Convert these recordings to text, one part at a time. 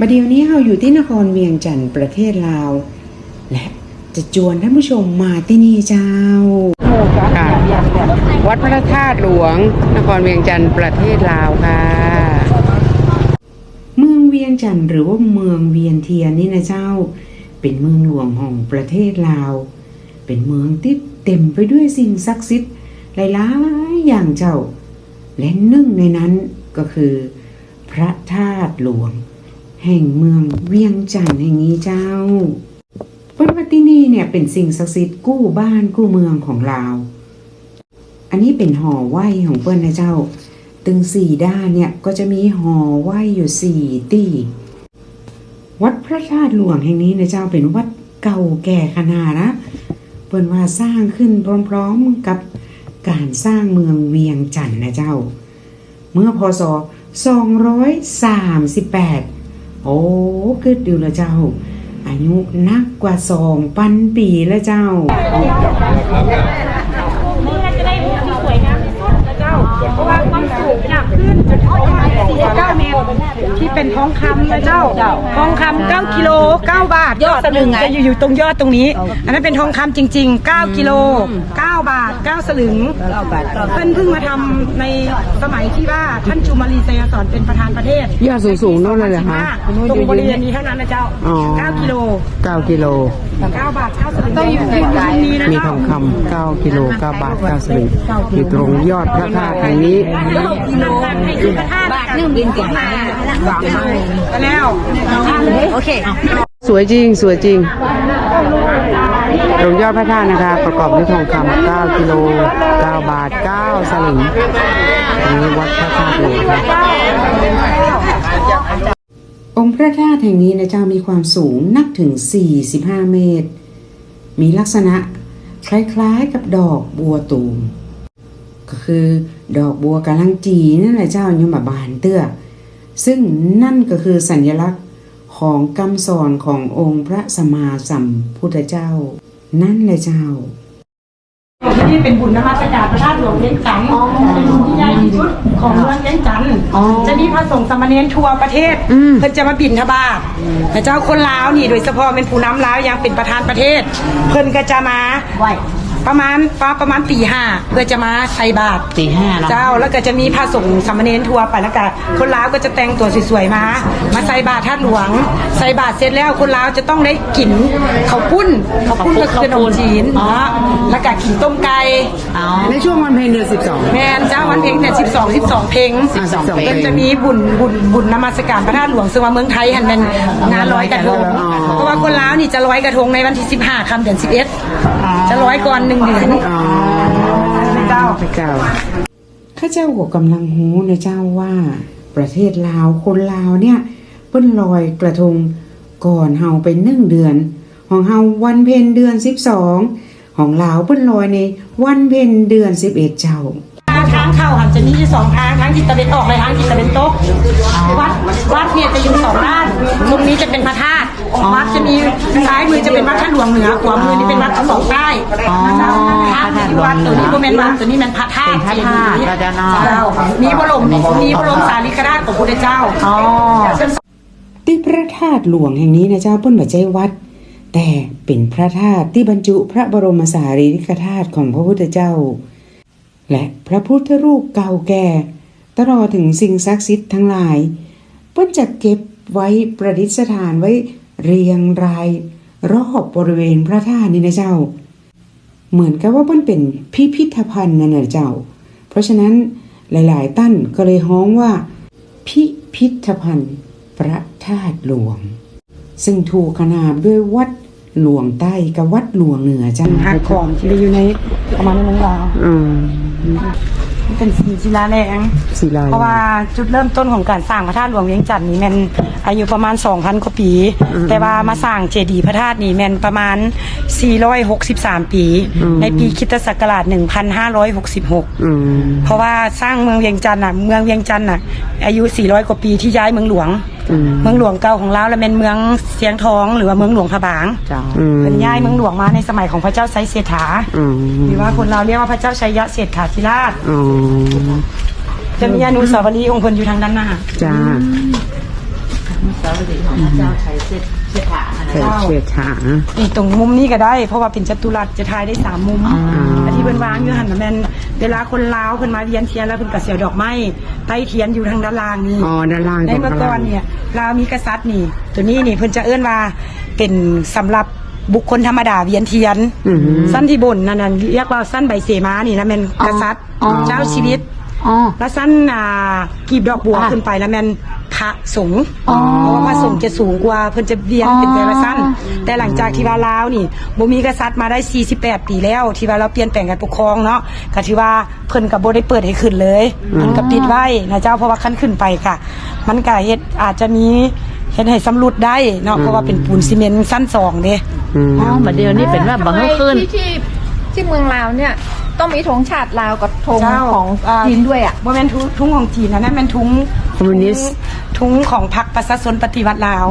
มาเดี๋ยวนี้เราอยู่ที่นครเวียงจันทร์ประเทศลาว และจะจวนท่านผู้ชมมาที่นี่เจ้าค่ะวัดพระธาตุหลวง นครเวียงจันทร์ประเทศลาวค่ะ เมืองเวียงจันทร์หรือว่าเมืองเวียนเทียนนี่นะเจ้า เป็นเมืองหลวงของประเทศลาว เป็นเมืองที่เต็มไปด้วยสิ่งศักดิ์สิทธิ์หลายๆอย่างเจ้า และหนึ่งในนั้นก็คือ พระธาตุหลวง แห่งเมืองเวียงจันทร์แห่งนี้เจ้าเปิ้นว่าที่นี่เนี่ยเป็นสิ่งศักดิ์สิทธิ์กู้บ้านกู้เมืองของลาอันนี้เป็นหอไหวของเปิ้นนะเจ้า ตึงสี่ด้านเนี่ยก็จะมีหอไหวอยู่สี่ตีวัดพระธาตุหลวงแห่งนี้นะเจ้าเป็นวัดเก่าแก่ขนาดนะเปิ้นว่าสร้างขึ้นพร้อมๆกับการสร้างเมืองเวียงจันทร์นะเจ้า เมื่อพศ 238 โอ้กึดดูละเจ้า อายุนักกว่าสองพันปีแล้วเจ้า นี่เราจะได้รูปที่สวยงามที่สุดนะเจ้า เพราะว่าความ สูงเนี่ยขึ้นจนประมาณ49เมตรที่เป็นทองคำนะเจ้าทองคำ9กิโล9บาทยอดสลึงจะอยู่อยู่ตรงยอดตรงนี้ อันนั้นเป็นทองคำจริงๆ9กิโล9บาท9สลึงเพิ่นเพิ่งมาทำในสมัยที่ว่าท่านจุมารีไซยสอนเป็นประธานประเทศยอดสูงๆนั่นเลยเหรอคะตรงบริเวณนี้เท่านั้นนะเจ้าอ๋อ9กิโล9กิโล9บาท9สลึงต้องอยู่ในนี้นะมีเจ้าทองคำ9กิโล9บาท9สลึงอยู่ตรงยอดพระธาตุแห่งนี้บาทหนึ่งบินกมาแล้วโอเค สวยจริง สวยจริงตรงยอดพระธาตุนะคะ ประกอบด้วยทองคำ9กิโล9บาท 9 สลึงอันนี้วัดพระธาตุหลวงค่ะองค์พระธาตุแห่งนี้นะเจ้ามีความสูงนักถึง 45 เมตร มีลักษณะคล้ายๆกับดอกบัวตูม ก็คือดอกบัวกำลังจีนั่นแหละเจ้ายมบานเตื้อ ซึ่งนั่นก็คือสัญลักษณ์ของคำสอนขององค์พระสัมมาสัมพุทธเจ้า นั่นแหละเจ้าที่นี่เป็นบุญนมัสการพระธาตุหลวงเลี้ยงจันทร์เป็นบุญที่ใหญ่ที่สุดของเมืองเลี้ยงจันทร์จะมีพระสงฆ์สามเณรทั่วประเทศ เพิ่นจะมาบิณฑบาตพระเจ้าคนลาวนี่โดยเฉพาะเป็นผู้นำลาวยังเป็นประธานประเทศ เพิ่นก็จะมา ประมาณประประมาณตีห้าเพื่อจะมาใส่บาตรตีห้าเนาะเจ้าแล้วก็จะมีพระสงฆ์สามเณรทัวร์ไปแล้วก็คนลาวก็จะแต่งตัวสวยๆมามาใส่บาตรท่าตุหลวง ใส่บาตรเสร็จแล้วคนลาวจะต้องได้กินข้าวปุ้นข้าวปุ้นก็คือขนมจีนเนาะแล้วก็กินต้มไก่ในช่วงวันเพ็ญเดือน12แม่นเจ้าวันเพ็งแต่สิบสองสิบสองเพลง12เพลงมันจะมีบุญบุญบุญนมัสการพระธาตุหลวงซึ่งว่าเมืองไทยหันเป็นงานร้อยกระทงอ๋อ เพราะว่าคนลาวนี่จะร้อยกระทงในวันที่สิบห้าคำเดือนสิบเอ็ด จะร้อยก่อนหนึ่งเดือนอ๋อเจ้าพระเจ้าข้าเจ้าหัวกำลังหูนะเจ้าว่า ประเทศลาวคนลาวเนี่ยเปิ้นลอยกระทงก่อนเฮาไปหนึ่งเดือน ของเฮาวันเพ็ญเดือนสิบสองของลาวเปิ้นลอยในวันเพ็ญเดือนสิบเอ็ดเจ้าทางเข้าหันจะมีอยู่สองทางทางทิศตะวันออกและทางทิศตะวันตกวัดวัดเนี่ยจะอยู่สองด้านตรงนี้จะเป็นพระธาตุ วัดจะมีซ้ายมือจะเป็นวัดท่าหลวงเหนือขวามือนี่เป็นวัดทั้งสองใต้นะคะพระที่วัดตัวนี้โมเมนวัดตัวนี้มันพระธาตุเป็นพระธาตุพระเจ้าเนาะเจ้ามีบรมมีบรมสารีริกธาตุของพระพุทธเจ้า อ๋อ ที่พระธาตุหลวงแห่งนี้นะเจ้าเปิ้นบ่ใจวัด แต่เป็นพระธาตุที่บรรจุพระบรมสารีริกธาตุของพระพุทธเจ้า และพระพุทธรูปเก่าแก่ ตลอดถึงสิ่งศักดิ์สิทธิ์ทั้งหลาย เปิ้นจะเก็บไว้ประดิษฐานไว้ เรียงรายรอบบริเวณพระธาตุนี่นะเจ้า เหมือนกับว่ามันเป็นพิพิธภัณฑ์นั่นแหละเจ้า เพราะฉะนั้นหลาย ๆ ตั้นก็เลยฮ้องว่า พิพิธภัณฑ์พระธาตุหลวง ซึ่งถูกขนานด้วยวัดหลวงใต้กับวัดหลวงเหนือจ้าหักของที่อยู่ในประมาณนั้นลาวอืม เป็นสีศิลาแรงศิลาเพราะว่าจุดเริ่มต้นของการสร้างพระธาตุหลวงเวียงจันทน์นี่แมันอายุประมาณ 2,000กว่าปี แต่ว่ามาสร้างเจดีย์พระธาตุนี่แมันประมาณ 463 ปี ในปีคริสตศักราช1566อืมเพราะว่าสร้างเมืองเวียงจันทน์น่ะเมืองเวียงจันทน์น่ะอายุ 400 กว่าปีที่ย้ายเมืองหลวง อืม เมืองหลวงเก่าของเราแล้วเป็นเมืองเสียงทองหรือว่าเมืองหลวงพระบางจ้าอืมเป็นย้ายเมืองหลวงมาในสมัยของพระเจ้าไซเสถาอืมหรือว่าคนเราเรียกว่าพระเจ้าชัยยะเศรษฐาธิราชอืมจะมีอนุสาวรีย์องค์พลอยู่ทางด้านหน้าจ้าสาวดีของพระเจ้าใช้เสร็จเสร็จฐานอะไรเถิดเชิดฉางนี่ตรงมุมนี้ก็ได้ เพราะว่าเป็นจัตุรัสจะถ่ายได้สามมุมแต่ที่เพิ่นวางอยู่หันน่ะแม่นเวลาคนลาวเพิ่นมาเวียนเทียนแล้วเพิ่นก็เสียวดอกไม้ใต้เทียนอยู่ทางด้านล่างนี่อ๋อด้านล่างในเมื่อก่อนเนี่ยลาวมีกษัตริย์นี่ ตัวนี้นี่เพิ่นจะเอื้อนว่าเป็นสำหรับบุคคลธรรมดาเวียนเทียนอือหือสั้นที่บนนั่นน่ะเรียกว่าสั้นใบเสมานี่นะแม่นกษัตริย์เจ้าชีวิตอ๋อแล้วสั้นอ่ากีบดอกบัวอะขึ้นไปแล้วแม่น พระสงฆ์อ๋อเพราะว่าพระสงฆ์จะสูงกว่าเพิ่นจะเวียนเป็นแต่ละสั้น แต่หลังจากที่ว่าลาวนี่บ่มีกษัตริย์มาได้ 48 ปีแล้ว ที่ว่าเราเปลี่ยนแปลงการปกครองเนาะก็ถือว่าเพิ่นก็บ่ได้เปิดให้ขึ้นเลยมันก็ปิดไว้นะเจ้าเพราะว่าขั้นขึ้นไปค่ะ มันก็เฮ็ดอาจจะมีเฮ็ดให้สำรุดได้เนาะเพราะว่าเป็นปูนซีเมนต์สั้นสองเด้อืมอ๋อบัดเดียวนี่เป็นว่าบังเอิญขึ้นที่ที่ที่เมืองลาวเนี่ยต้องมีธงชาติลาวกับธงเจ้าของอ่า จีนด้วยอะบ่แม่นทุทุงของจีนนะนั่นเป็นทุงคอมมิวนิสต์ ทุ้งของพรรคประชาชนปฏิวัติลาว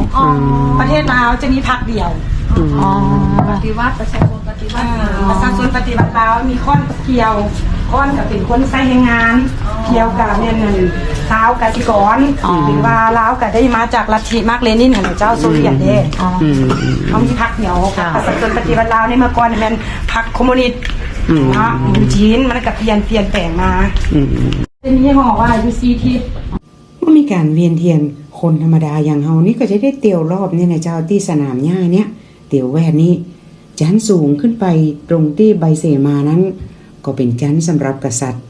ประเทศลาวจะมีพรรคเดียวอ๋อปฏิวัติประชาชนปฏิวัติประชาชนปฏิวัติลาวมีค้อนเกี่ยวค้อนกับเป็นคนใช้แรงงาน เกี่ยวกับเนี่ยนั่นเท้าวกสิกรหรือว่าลาวก็ได้มาจากลัทธิมาร์กเลนินของเจ้าโซเวียตเด้เขามีพรรคเดียวประชาชนปฏิวัติลาวในเมื่อก่อนเป็นพรรคคอมมิวนิสต์เนาะจีนมันก็เปลี่ยนเปลี่ยนแปลงมาอืมเป็นยี่ห้อว่าอยู่ซีทิศเมื่อมี การเวียนเทียนคนธรรมดาอย่างเฮานี่ก็จะได้เตียวรอบเนี่ยนะเจ้าที่สนามหญ้าเนี่ยเตียวแวดนี้จันสูงขึ้นไปตรงที่ใบเสมานั้น ก็เป็นจันสำหรับกษัตริย์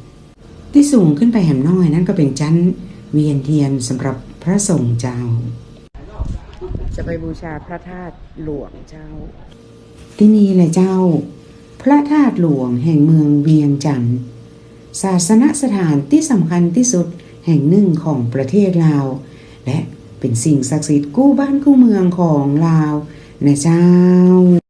ที่สูงขึ้นไปแหมน้อยนั้นก็เป็นจันเวียนเทียนสำหรับพระสงฆ์เจ้า จะไปบูชาพระธาตุหลวงเจ้า ที่นี่แหละเจ้า พระธาตุหลวงแห่งเมืองเวียงจันทร์ศาสนสถานที่สำคัญที่สุด แห่งหนึ่งของประเทศลาว และเป็นสิ่งศักดิ์สิทธิ์กู้บ้านกู้เมืองของลาวนะเจ้า